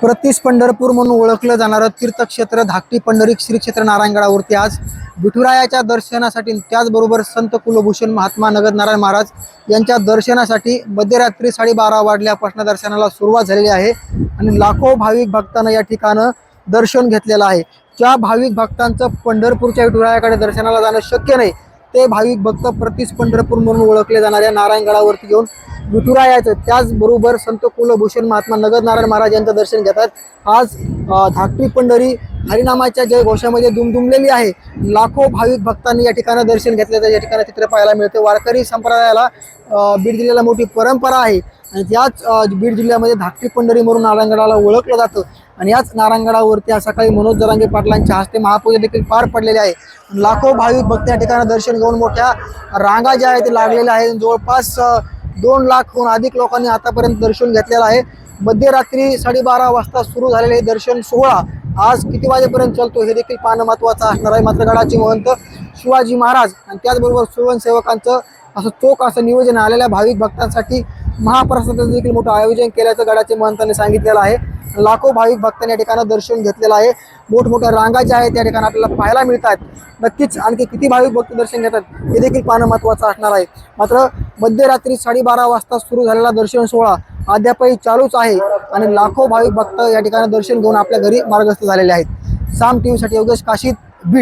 प्रतीस पंढरपूर म्हणून ओळखलं जाणारं तीर्थक्षेत्र धाकटी पंढरी श्री क्षेत्र नारायणगडावरती आज विठुरायाच्या दर्शनासाठी त्याचबरोबर संत कुलभूषण महात्मा नगर नारायण महाराज यांच्या दर्शनासाठी मध्यरात्री साडेबारा वाजल्यापासून दर्शनाला सुरुवात झालेली आहे. आणि लाखो भाविक भक्तांना या ठिकाणं दर्शन घेतलेलं आहे. ज्या भाविक भक्तांचं पंढरपूरच्या विठुरायाकडे दर्शनाला जाणं शक्य नाही ते भाविक भक्त प्रतीस पंढरपूर म्हणून ओळखले जाणाऱ्या नारायणगडावरती येऊन विठुरायाचं त्याचबरोबर संत कुलभूषण महात्मा नगद नारायण महाराज यांचं दर्शन घेतात. आज धाकटी पंढरी हरिनामाच्या जय घोषामध्ये दुमदुमलेली आहे. लाखो भाविक भक्तांनी या ठिकाणी दर्शन घेतल्याचं या ठिकाणी चित्र पाहायला मिळते. वारकरी संप्रदायाला बीड दिलेला मोठी परंपरा आहे. आणि त्याच बीड जिल्ह्यामध्ये धाकटी पंढरी म्हणून नारायणगडाला ओळखलं जातं. आणि याच नारायणगडावरती आज सकाळी मनोज जरांगे पाटलांच्या हस्ते महापूजा देखील पार पडलेली आहे. लाखो भाविक भक्त या ठिकाणी दर्शन घेऊन मोठ्या रांगा ज्या आहेत ते लागलेल्या आहेत. जवळपास दोन लाखहून अधिक लोकांनी आतापर्यंत दर्शन घेतलेलं आहे. मध्यरात्री साडेबारा वाजता सुरू झालेले हे दर्शन सोहळा आज किती वाजेपर्यंत चालतो हे देखील पाहणं महत्त्वाचं असणार आहे. मात्र गडाचे महंत शिवाजी महाराज आणि त्याचबरोबर स्वयंसेवकांचं असं चोख असं नियोजन आलेल्या भाविक भक्तांसाठी महाप्रसादाचं देखील मोठं आयोजन केल्याचं गडाचे महंतांनी सांगितलेलं आहे. लाखो भाविक भक्तांनी या ठिकाणी दर्शन घेतलेलं आहे. मोठमोठ्या रांगा ज्या आहेत त्या ठिकाणी आपल्याला पाहायला मिळतात. नक्कीच आणखी किती भाविक भक्त दर्शन घेतात हे देखील पाहणं महत्त्वाचं असणार आहे. मात्र मध्यरात्री साडेबारा वाजता सुरू झालेला दर्शन सोहळा अद्यापही चालूच आहे आणि लाखो भाविक भक्त या ठिकाणी दर्शन घेऊन आपल्या घरी मार्गस्थ झालेले आहेत. साम टी व्हीसाठी योगेश काशीद